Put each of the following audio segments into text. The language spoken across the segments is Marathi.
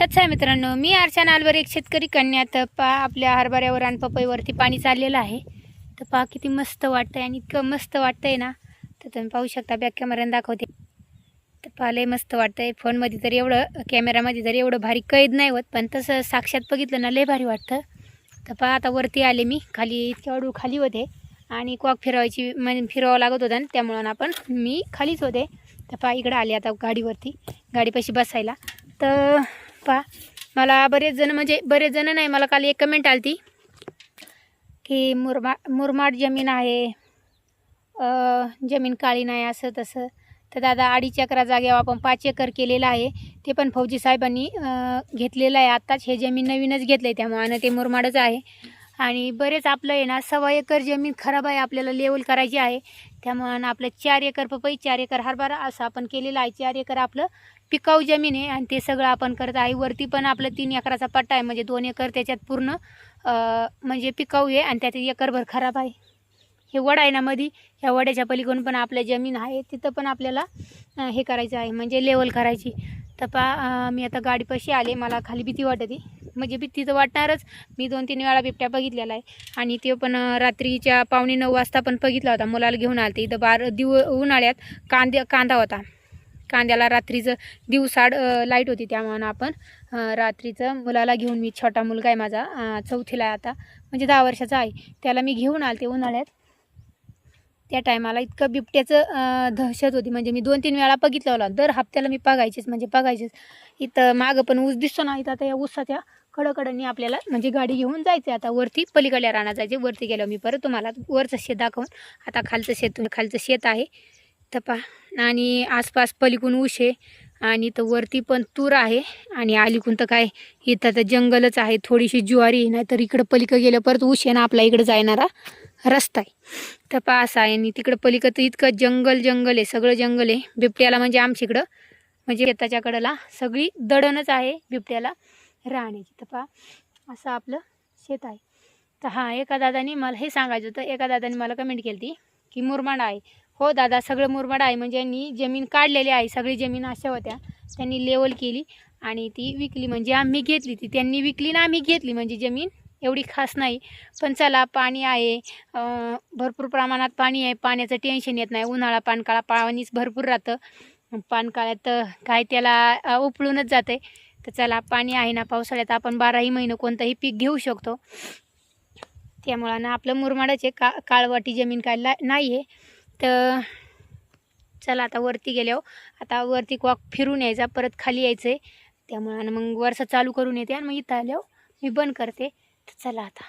सच आहे मित्रांनो. मी आरशा नालवर एक शेतकरी कन्या. तर पा आपल्या हरभऱ्यावर आणि पपईवरती पाणी चाललेलं आहे. तर पा किती मस्त वाटतंय आणि इतकं मस्त वाटतंय ना. तर तुम्ही पाहू शकता बॅक कॅमेऱ्यानं दाखवते. तर पाहायलाही मस्त वाटतंय. फोनमध्ये तर एवढं कॅमेरामध्ये तर एवढं भारी कैद नाही होत पण तसं साक्षात बघितलं ना लय भारी वाटतं. तर पहा आता वरती आले मी. खाली इतक्या वाढू खाली होते. आणि कॉक फिरवायची म्हणजे फिरवावं लागत होतं त्यामुळं आपण मी खालीच होते. तर पहा इकडं आले आता गाडीवरती गाडीपाशी बसायला. तर पहा मला बरेच जण म्हणजे बरेच जण नाही मला काल एक कमेंट आली ती की मुरमा मुरमाड जमीन आहे जमीन काळी नाही असं तसं. तर दादा अडीच एकरा जागेवर आपण पाच एकर केलेलं आहे. ते पण फौजी साहेबांनी घेतलेलं आहे आत्ताच. हे जमीन नवीनच घेतलं आहे त्यामुळे ते मुरमाडच आहे. आणि बरेच आपलं आहे ना सव्वा एकर जमीन खराब आहे आपल्याला लेवल करायची आहे. त्यामुळं आपलं चार एकर पपई चार एकर हरभरा असं आपण केलेलं आहे. चार एकर आपलं पिकाऊ जमीन आहे आणि ते सगळं आपण करत आहे. वरती पण आपलं तीन एकराचा पट्टा आहे. म्हणजे दोन एकर त्याच्यात पूर्ण म्हणजे पिकाऊ आहे आणि त्यात एकरभर खराब आहे. हे वडा आहे ना मधी ह्या वड्याच्या पलीकडून पण आपल्या जमीन आहे. तिथं पण आपल्याला हे करायचं आहे. म्हणजे लेवल करायची. तर पा मी आता गाडीपाशी आले. मला खाली भीती वाटते. म्हणजे भीती तर वाटणारच. मी दोन तीन वेळा बिबट्या बघितलेला आहे. आणि ते पण रात्रीच्या पावणे नऊ वाजता पण बघितला होता. मुलाला घेऊन आलते. इथं बार दिव उन्हाळ्यात कांदे कांदा होता. कांद्याला रात्रीचं दिवसाड लाइट होती त्यामुळं आपण रात्रीचं मुलाला घेऊन मी छोटा मुलगा आहे माझा चौथीला आहे आता म्हणजे दहा वर्षाचा आहे त्याला मी घेऊन आलते उन्हाळ्यात. त्या टायमाला इतकं बिबट्याचं दहशत होती म्हणजे मी दोन तीन वेळा बघितलं होता. दर हप्त्याला मी बघायचेच म्हणजे बघायचेच. इथं मागं पण ऊस दिसतो ना इथं आता या ऊसाच्या कडकडनी आपल्याला म्हणजे गाडी घेऊन जायचं आता वरती पलीकडल्या राणा जायचे वरती गेलो मी परत तुम्हाला वरचं शेत दाखवून. आता खालचं शेत खालचं शेत आहे. तर पा आणि आसपास पलीकून उशे आहे आणि तर वरती पण तूर आहे आणि अलीकून तर काय इथं तर जंगलच आहे थोडीशी ज्वारी नाहीतर इकडं पलीकडं गेलं परत उशे आहे ना आपला इकडं जाणारा रस्ता आहे. तर पा असा आहे आणि तिकडं पलीकडं तर इतकं जंगल जंगल आहे सगळं जंगल आहे बिबट्याला म्हणजे आमच्या इकडं म्हणजे शेताच्या कडेला सगळी दडणच आहे बिबट्याला राहण्याची. तर पा असं आपलं शेत आहे. तर हां एका दादानी मला हे सांगायचं होतं एका दादानी मला कमेंट केली ती की मुरमाड आहे हो दादा सगळं मुरमाड आहे. म्हणजे यांनी जमीन काढलेली आहे. सगळी जमीन अशा होत्या. त्यांनी लेवल केली आणि ती विकली. म्हणजे आम्ही घेतली ती. त्यांनी विकली ना आम्ही घेतली. म्हणजे जमीन एवढी खास नाही. पण चला पाणी आहे. भरपूर प्रमाणात पाणी आहे. पाण्याचं टेन्शन येत नाही. उन्हाळा पानकाळा पाणीच भरपूर राहतं. पानकाळ्यात काय त्याला उपळूनच जाते. तर चला पाणी आहे ना पावसाळ्यात. आपण बाराही महिने कोणतंही पीक घेऊ शकतो. त्यामुळं ना आपलं मुरमाडाचे आहे. का काळवाटी जमीन काय ला नाही आहे तर चला आता वरती गेल्यावर हो. आता वरती कॉक फिरून यायचा परत खाली यायचं आहे त्यामुळं आणि मग वरचं चालू करून येते आणि मग इथं आल्यावर हो. मी बंद करते. तर चला आता.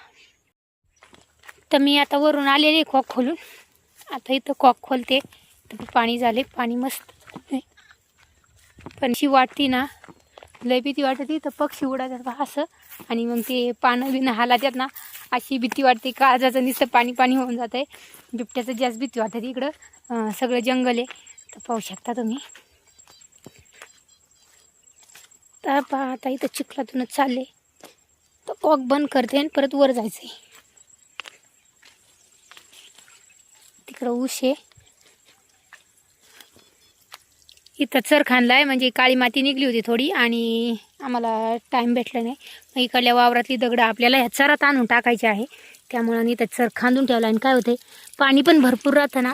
तर मी आता वरून आलेले कॉक खोलून. आता इथं कॉक खोलते. तर पाणी झाले. पाणी मस्त. पण अशी वाटते ना लय भीती वाटते तर पक्षी उडातात बा असं. आणि मग ते पानं बिनं हालातात ना अशी भीती वाटते. काळजाचं नुसतं पाणी पाणी होऊन जातं आहे बिबट्याचं जास्त भीती वाटते इकडं. सगळं जंगल आहे. तर पाहू शकता तुम्ही. तर पहा आता इथं चिखलातूनच चालले. तर कॉक बंद करते आणि परत वर जायचं आहे तिकडं ऊस आहे. इथं चरखानला आहे म्हणजे काळी माती निघली होती थोडी आणि आम्हाला टाईम भेटला नाही. मग इकडल्या वावरातली दगडं आपल्याला ह्या चरात आणून टाकायची आहे. त्यामुळं आणि इथं चर खांदून ठेवला आणि काय होते पाणी पण भरपूर राहतं ना.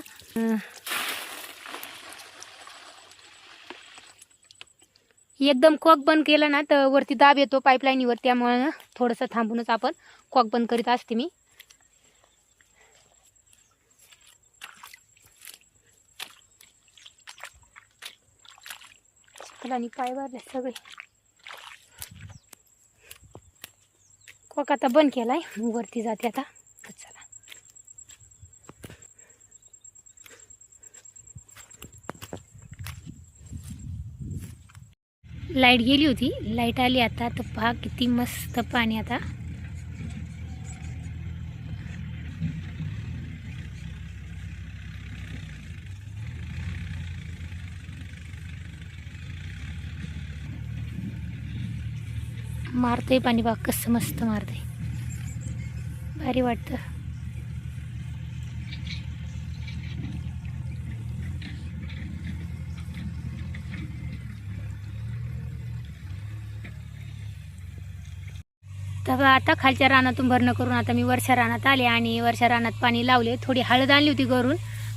एकदम कॉक बंद केलं ना तर वरती दाब येतो पाईपलाईनीवर त्यामुळं थोडंसं थांबूनच आपण कॉक बंद करीत असते मी. फुलांनी पाय भरले सगळे. कोक आता बंद केलाय. वरती जाते आता. चला. लाइट गेली होती. लाइट आली आता. तर पहा किती मस्त पाणी आता. मारतंय पाणी बाग कसं मस्त मारतंय. भारी वाटतं. तर आता खालच्या रानातून भरणं करून आता मी वर्षा रानात आले आणि वर्षा रानात पाणी लावले. थोडी हळद आणली होती घरून.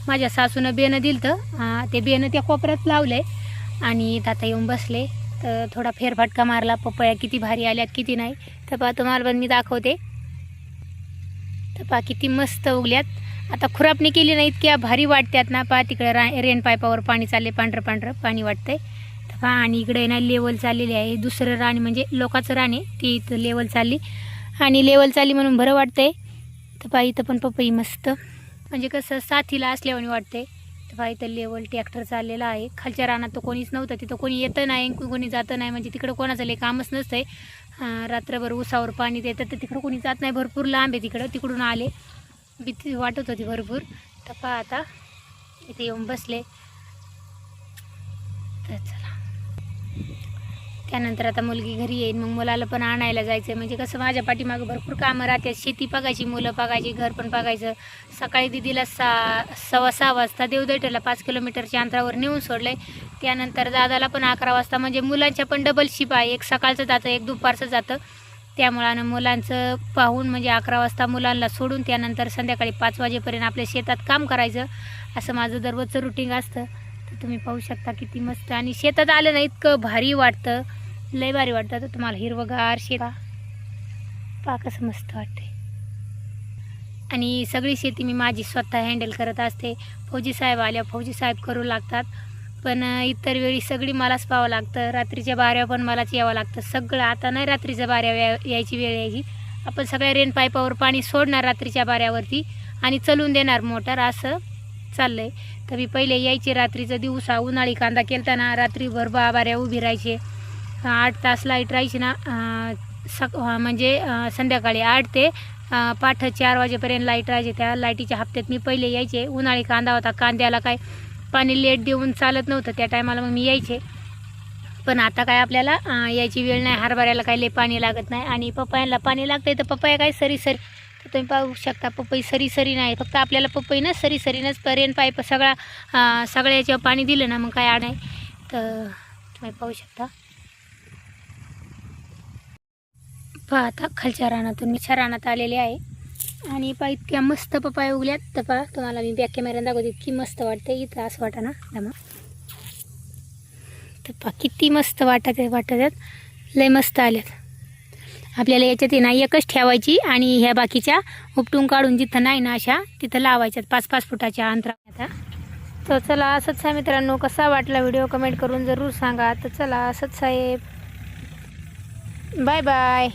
माझ्या सासूनं बेनं दिलं ते बेनं त्या कोपऱ्यात लावलं आहे आणि आता येऊन बसले. तर थोडा फेरफटका मारला पपया किती भारी आल्यात किती नाही. तर पहा तुम्हाला पण मी दाखवते. तर पहा किती मस्त उगल्यात. आता खुरापणी केली नाही इतक्या भारी वाटतात ना. पहा तिकडे रा रेन पाईपावर पाणी चालले पांढरं पांढरं पाणी वाटतंय. तर पहा आणि इकडे ना लेवल चाललेली आहे. दुसरं राणी म्हणजे लोकाचं राणी ती इथं लेवल चालली. आणि लेवल चालली म्हणून बरं वाटतंय. तर पहा इथं पण पपई मस्त. म्हणजे कसं साथीला असल्यावानी वाटते पहा इथं लेवल ट्रॅक्टर चाललेला आहे. खालच्या रानात तर कोणीच नव्हतं. तिथं कोणी येतं नाही कोणी जातं नाही. म्हणजे तिकडं कोणाचं लई कामच नसतंय. आहे रात्रभर उसावर पाणी देतं तर तिकडं कोणी जात नाही. भरपूर लांब आहे तिकडं. तिकडून आले. भीती वाटत होती भरपूर. तर पहा आता इथे येऊन बसले. तर चला. त्यानंतर आता मुलगी घरी येईन मग मुलाला पण आणायला जायचं म्हणजे कसं माझ्या पाठीमागं भरपूर कामं राहतात. शेती बघायची मुलं बघायची घर पण बघायचं. सकाळी दिदीला सा सव्वा सहा वाजता देवदटेला पाच किलोमीटरच्या अंतरावर नेऊन सोडलं त्यानंतर दादाला पण अकरा वाजता म्हणजे मुलांच्या पण डबल शिप आहे. एक सकाळचं जातं एक दुपारचं जातं. त्यामुळं मुलांचं पाहून म्हणजे अकरा वाजता मुलांना सोडून त्यानंतर संध्याकाळी पाच वाजेपर्यंत आपल्या शेतात काम करायचं. असं माझं दररोजचं रुटीन असतं. तर तुम्ही पाहू शकता किती मस्त. आणि शेतात आलं ना इतकं भारी वाटतं. लय भारी वाटतं तर तुम्हाला हिरवगार शेता. पहा कसं मस्त वाटते आणि सगळी शेती मी माझी स्वतः हँडल करत असते. फौजी साहेब आल्या फौजी साहेब करू लागतात. पण इतर वेळी सगळी मलाच पाहावं लागतं. रात्रीच्या बाऱ्या पण मलाच यावं लागतं. सगळं आता नाही रात्रीच्या बाऱ्या यायची वेळ यायची आपण सगळ्या रेन पाईपावर पाणी सोडणार रात्रीच्या बाऱ्यावरती आणि चलून देणार मोटर असं चाललं आहे तर मी पहिले यायचे रात्रीचं दिवसा उन्हाळी कांदा केलताना रात्रीभर बा बाऱ्या उभी राहायचे. आठ तास लाइट राहायची ना सक म्हणजे संध्याकाळी आठ ते पाठ चार वाजेपर्यंत लाइट राहायचे. त्या लाईटीच्या हप्त्यात मी पहिले यायचे. उन्हाळी कांदा होता कांद्याला काय पाणी लेट देऊन चालत नव्हतं. त्या टायमाला मग मी यायचे. पण आता काय आपल्याला यायची वेळ नाही. हरभऱ्याला काय लई पाणी लागत नाही. आणि पपयांना पाणी लागतंय तर पपया काय सरी सरी तर तुम्ही पाहू शकता पपई सरी सरी नाही. फक्त आपल्याला पपई ना सरी सरीनंच पर्यंत पाईप सगळा सगळ्या याच्यावर पाणी दिलं ना मग काय आणाय. तर तुम्ही पाहू शकता. पहा आता खालच्या रानातून मीच्या रानात आलेले आहे. आणि पहा इतक्या मस्त पपाय उगल्यात तर पहा तुम्हाला मी बॅक कॅमेऱ्यानं दाखवते इतकी मस्त वाटते. इथं असं वाटा ना दमा. तर पहा किती मस्त वाटत आहे वाटत लय मस्त आल्यात आपल्याला याच्यात ना एकच ठेवायची आणि ह्या बाकीच्या उपटून काढून जिथं नाही ना अशा तिथं लावायच्यात. पाच पाच फुटाच्या अंतरा तर चला असंच आहे मित्रांनो कसा वाटला व्हिडिओ कमेंट करून जरूर सांगा. तर चला असंच साहेब बाय बाय.